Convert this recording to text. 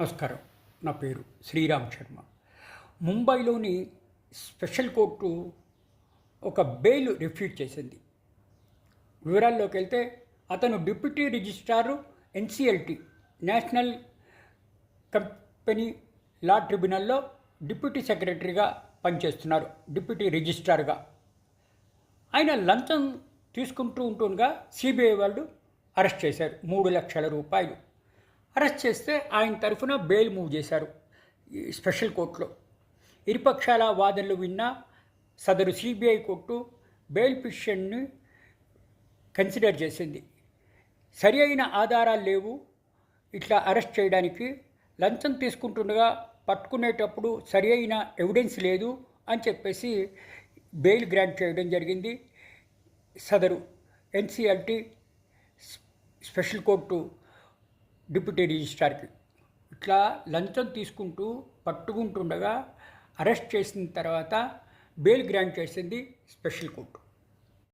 నమస్కారం. నా పేరు శ్రీరామ్ శర్మ. ముంబైలోని స్పెషల్ కోర్టు ఒక బెయిల్ రిఫ్యూజ్ చేసింది. వివరాల్లోకి వెళ్తే అతను deputy registrar NCLT national company law ట్రిబ్యునల్లో deputy సెక్రటరీగా పనిచేస్తున్నారు డిప్యూటీ రిజిస్ట్రార్గా. ఆయన లంచం తీసుకుంటూ ఉంటుండగా సిబిఐ వాళ్ళు అరెస్ట్ చేశారు మూడు లక్షల రూపాయలు. అరెస్ట్ చేస్తే ఆయన తరఫున బెయిల్ మూవ్ చేశారు ఈ స్పెషల్ కోర్టులో. ఇరుపక్షాల వాదనలు విన్న సదరు సిబిఐ కోర్టు బెయిల్ పిటిషన్ని కన్సిడర్ చేసింది. సరి అయిన ఆధారాలు లేవు. ఇట్లా అరెస్ట్ చేయడానికి లంచం తీసుకుంటుండగా పట్టుకునేటప్పుడు సరి అయిన ఎవిడెన్స్ లేదు అని చెప్పేసి బెయిల్ గ్రాంట్ చేయడం జరిగింది. సదరు ఎన్సిఎల్టీ స్పెషల్ కోర్టు డిప్యూటీ రిజిస్ట్రార్కి ఇట్లా లంచం తీసుకుంటూ పట్టుకుంటుండగా అరెస్ట్ చేసిన తర్వాత బెయిల్ గ్రాంట్ చేసింది స్పెషల్ కోర్టు.